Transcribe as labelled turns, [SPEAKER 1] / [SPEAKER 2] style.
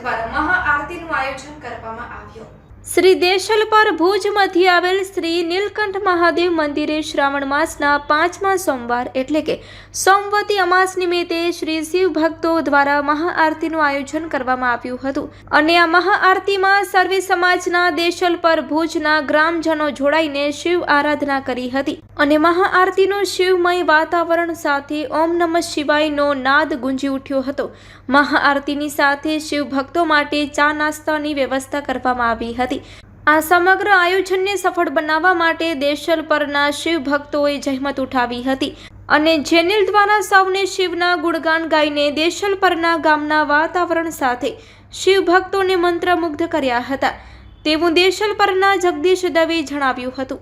[SPEAKER 1] દ્વારા મહાઆરતીનું આયોજન કરવામાં આવ્યું.
[SPEAKER 2] શ્રી દેશલ પર ભુજ મધ્યે આવેલ શ્રી નીલકંઠ મહાદેવ મંદિરે શ્રાવણ માસના પાંચમા સોમવાર એટલે કે સોમવતી અમાસ નિમિત્તે શ્રી શિવ ભક્તો દ્વારા મહાઆરતીનું આયોજન કરવામાં આવ્યું હતું. અને આ મહાઆરતીમાં સર્વે સમાજના દેશલ પર ભુજના ગ્રામજનો જોડાઈને શિવ આરાધના કરી હતી. અને મહાઆરતીનું શિવમય વાતાવરણ સાથે ઓમ નમઃ શિવાયનો નાદ ગુંજી ઉઠ્યો હતો. મહાઆરતીની સાથે શિવ ભક્તો માટે ચા નાસ્તાની વ્યવસ્થા કરવામાં આવી હતી. આ સમગ્ર આયોજનને સફળ બનાવવા માટે દેશલ પરના શિવ ભક્તોએ જહેમત ઉઠાવી હતી અને જેનિલ દ્વારા સૌને શિવના ગુણગાન ગાઈને દેશલ પરના ગામના વાતાવરણ સાથે શિવ ભક્તોને મંત્રમુગ્ધ કર્યા હતા. તેવું દેશલ પરના જગદીશ દવે જણાવ્યું હતું.